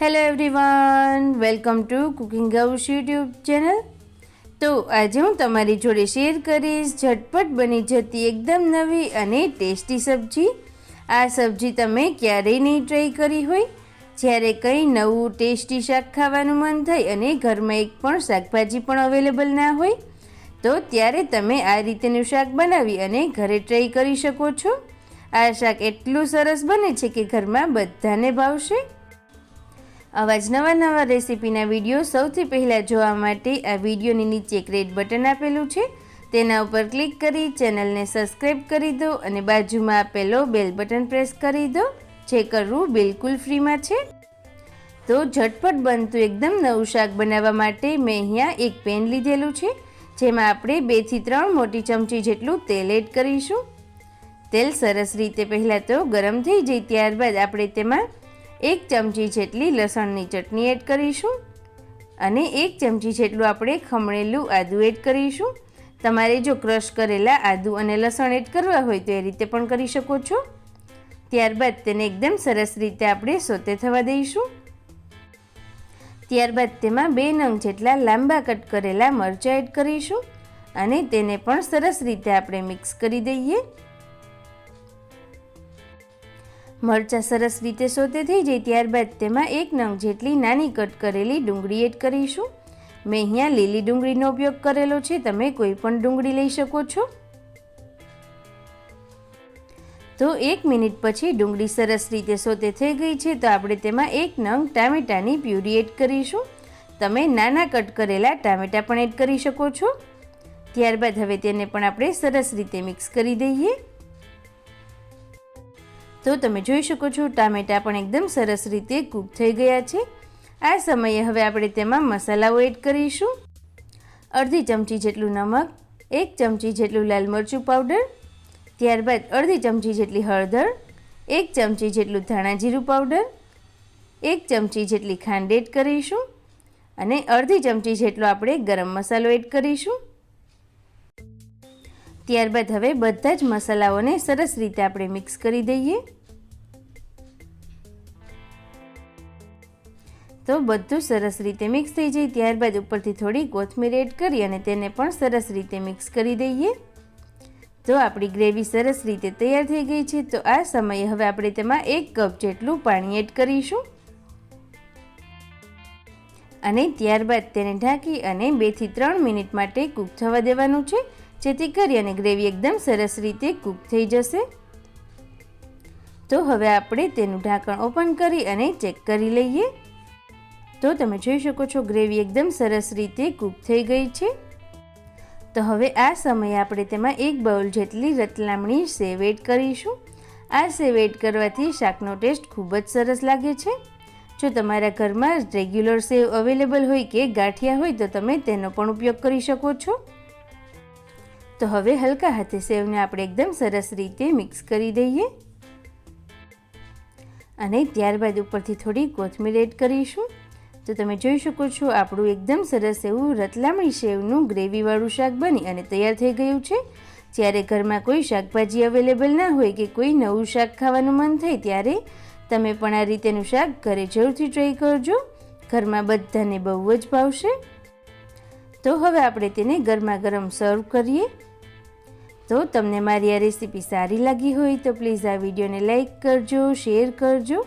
Hello everyone welcome to cooking house YouTube channel તો આજે હું તમારી જોડે શેર કરીશ ઝટપટ બની જતી એકદમ નવી અને ટેસ્ટી સબ્જી. આ સબ્જી તમે ક્યારેય નહીં ટ્રાય કરી હોય. જ્યારે કંઈ નવું ટેસ્ટી શાક ખાવાનું મન થાય અને ઘરમાં એક પણ શાકભાજી પણ અવેલેબલ ના હોય, તો ત્યારે તમે આ રીતેનું શાક બનાવી અને ઘરે ટ્રાય કરી શકો છો. આ શાક એટલું સરસ બને છે કે ઘરમાં બધાને ભાવશે. આવા જ નવા નવા રેસીપીના વીડિયો સૌથી પહેલાં જોવા માટે આ વિડીયોની નીચે એક રેડ બટન આપેલું છે. તેના ઉપર ક્લિક કરી ચેનલને સબસ્ક્રાઈબ કરી દો અને બાજુમાં આપેલો બેલ બટન પ્રેસ કરી દો, જે કરવું બિલકુલ ફ્રીમાં છે. તો ઝટપટ બનતું એકદમ નવું શાક બનાવવા માટે મેં અહીંયા એક પેન લીધેલું છે, જેમાં આપણે બેથી ત્રણ મોટી ચમચી જેટલું તેલ એડ કરીશું. તેલ સરસ રીતે પહેલાં તો ગરમ થઈ જાય ત્યારબાદ આપણે તેમાં એક ચમચી જેટલી લસણની ચટણી એડ કરીશું અને એક ચમચી જેટલું આપણે ખમણેલું આદું એડ કરીશું. તમારે જો ક્રશ કરેલા આદું અને લસણ એડ કરવા હોય તો એ રીતે પણ કરી શકો છો. ત્યારબાદ તેને એકદમ સરસ રીતે આપણે સોતે થવા દઈશું. ત્યારબાદ તેમાં બે નંગ જેટલા લાંબા કટ કરેલા મરચાં એડ કરીશું અને તેને પણ સરસ રીતે આપણે મિક્સ કરી દઈએ. મરચાં સરસ રીતે સોતે થઈ જાય ત્યારબાદ તેમાં એક નંગ જેટલી નાની કટ કરેલી ડુંગળી એડ કરીશું. મેં અહીંયા લીલી ડુંગળીનો ઉપયોગ કરેલો છે. તમે કોઈ પણ ડુંગળી લઈ શકો છો. તો એક મિનિટ પછી ડુંગળી સરસ રીતે સોતે થઈ ગઈ છે. તો આપણે તેમાં એક નંગ ટામેટાની પ્યુરી એડ કરીશું. તમે નાના કટ કરેલા ટામેટાં પણ એડ કરી શકો છો. ત્યારબાદ હવે તેને પણ આપણે સરસ રીતે મિક્સ કરી દઈએ. તો તમે જોઈ શકો છો, ટામેટાં પણ એકદમ સરસ રીતે કૂક થઈ ગયા છે. આ સમયે હવે આપણે તેમાં મસાલાઓ એડ કરીશું. અડધી ચમચી જેટલું નમક, એક ચમચી જેટલું લાલ મરચું પાવડર, ત્યારબાદ અડધી ચમચી જેટલી હળદર, એક ચમચી જેટલું ધાણા જીરું પાવડર, એક ચમચી જેટલી ખાંડ એડ કરીશું અને અડધી ચમચી જેટલો આપણે ગરમ મસાલો એડ કરીશું. ત્યારબાદ હવે બધા જ મસાલાઓને સરસ રીતે આપણે મિક્સ કરી દઈએ. તો બધું સરસ રીતે મિક્સ થઈ જાય. ત્યારબાદ ઉપરથી થોડી કોથમીર એડ કરી અને તેને પણ સરસ રીતે મિક્સ કરી દઈએ. તો આપણી ગ્રેવી સરસ રીતે તૈયાર થઈ ગઈ છે. તો આ સમયે હવે આપણે તેમાં એક કપ જેટલું પાણી એડ કરીશું. અને ત્યારબાદ તેને ઢાંકી અને બેથી ત્રણ મિનિટ માટે કૂક થવા દેવાનું છે. જેથી કરી અને ગ્રેવી એકદમ સરસ રીતે કૂક થઈ જશે. તો હવે આપણે તેનું ઢાંકણ ઓપન કરી અને ચેક કરી લઈએ. તો તમે જોઈ શકો છો, ગ્રેવી એકદમ સરસ રીતે કૂક થઈ ગઈ છે. તો હવે આ સમયે આપણે તેમાં એક બાઉલ જેટલી રતલામણી સેવ એડ કરીશું. આ સેવ એડ કરવાથી શાકનો ટેસ્ટ ખૂબ જ સરસ લાગે છે. જો તમારા ઘરમાં રેગ્યુલર સેવ અવેલેબલ હોય કે ગાંઠિયા હોય તો તમે તેનો પણ ઉપયોગ કરી શકો છો. તો હવે હલકા હાથે સેવને આપણે એકદમ સરસ રીતે મિક્સ કરી દઈએ. અને ત્યારબાદ ઉપરથી થોડી કોથમીર એડ કરીશું. તો તમે જોઈ શકો છો, આપણું એકદમ સરસ એવું રતલામણી સેવનું ગ્રેવીવાળું શાક બની અને તૈયાર થઈ ગયું છે. જ્યારે ઘરમાં કોઈ શાકભાજી અવેલેબલ ના હોય કે કોઈ નવું શાક ખાવાનું મન થાય ત્યારે તમે પણ આ રીતેનું શાક ઘરે જરૂરથી ટ્રાય કરજો. ઘરમાં બધાને બહુ જ ભાવશે. તો હવે આપણે તેને ગરમા ગરમ સર્વ કરીએ. તો તમને મારી આ રેસીપી સારી લાગી હોય તો પ્લીઝ આ વિડીયોને લાઇક કરજો શેર કરજો.